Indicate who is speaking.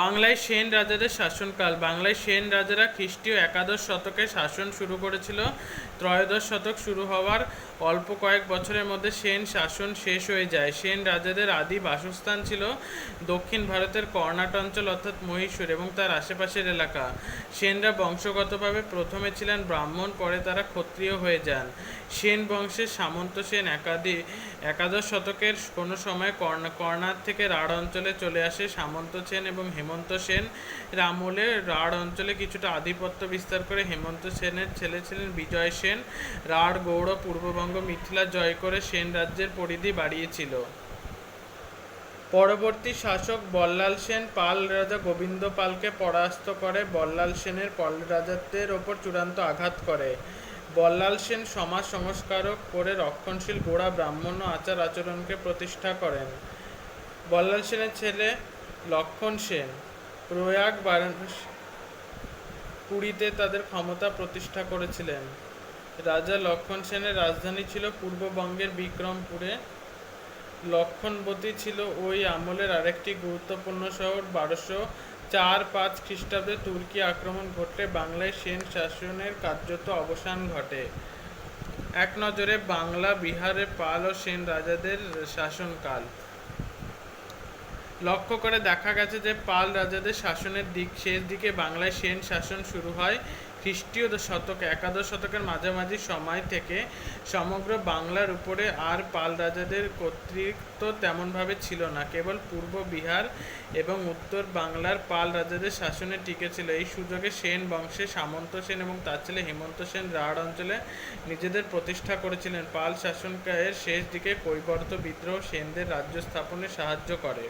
Speaker 1: বাংলায় সেন রাজাদের শাসনকাল। বাংলায় সেন রাজারা খ্রিস্টীয় একাদশ শতকে শাসন শুরু করেছিল। ত্রয়োদশ শতক শুরু হওয়ার অল্প কয়েক বছরের মধ্যে সেন শাসন শেষ হয়ে যায়। সেন রাজাদের আদি বাসস্থান ছিল দক্ষিণ ভারতের কর্ণাট অঞ্চল অর্থাৎ মহীশূর এবং তার আশেপাশের এলাকা। সেনরা বংশগতভাবে প্রথমে ছিলেন ব্রাহ্মণ, পরে তারা ক্ষত্রিয় হয়ে যান। সেন বংশের সামন্ত সেন একাদি একাদশ শতকের কোনো সময় কর্ণা কর্ণার থেকে রাঢ় অঞ্চলে চলে আসে সামন্ত সেন এবং হেমন্ত সেন রামলে রাঢ় অঞ্চলে কিছুটা আধিপত্য বিস্তার করে হেমন্ত সেনের ছেলে ছিলেন বিজয় সেন। রাঢ় গৌড় পূর্ববঙ্গ মিথিলা জয় করে সেন রাজ্যের পরিধি বাড়িয়েছিল। পরবর্তী শাসক বল্লাল সেন পাল রাজা গোবিন্দ পালকে পরাস্ত করে, বল্লাল সেনের পাল রাজত্বের ওপর চূড়ান্ত আঘাত করে। বল্লাল সেন সমাজ সংস্কারক করে রক্ষণশীল গোড়া ব্রাহ্মণ আচার আচরণকে প্রতিষ্ঠা করেন। বল্লাল সেনের ছেলে লক্ষণ সেন, প্রয়াগ বারাণসী পুরীতে তাদের ক্ষমতা প্রতিষ্ঠা করেছিলেন। রাজা লক্ষণ সেনের রাজধানী ছিল পূর্ববঙ্গের বিক্রমপুরে। লক্ষণবতী ছিল ওই আমলের আরেকটি গুরুত্বপূর্ণ শহর। বারোশো চার পাঁচ খ্রিস্টাব্দে তুর্কি আক্রমণ ঘটলে বাংলায় সেন শাসনের কার্যত অবসান ঘটে। এক নজরে বাংলা, বিহারে পাল ও সেন রাজাদের শাসনকাল। লক্ষ্য করে দেখা গেছে যে পাল রাজাদের শাসনের দিক, শেষ দিকে বাংলায় সেন শাসন শুরু হয় খ্রিস্টীয় শতক, একাদশ শতকের মাঝামাঝি সময় থেকে। সমগ্র বাংলার উপরে আর পাল রাজাদের কর্তৃত্ব তেমনভাবে ছিল না। কেবল পূর্ব বিহার এবং উত্তর বাংলার পাল রাজাদের শাসনে টিকে ছিল। এই সুযোগে সেন বংশে সামন্ত সেন এবং তার ছেলে হেমন্ত সেন রাঢ় অঞ্চলে নিজেদের প্রতিষ্ঠা করেছিলেন। পাল শাসনকালের শেষ দিকে কৈবর্ত বিদ্রোহ সেনদের রাজ্য স্থাপনে সাহায্য করে।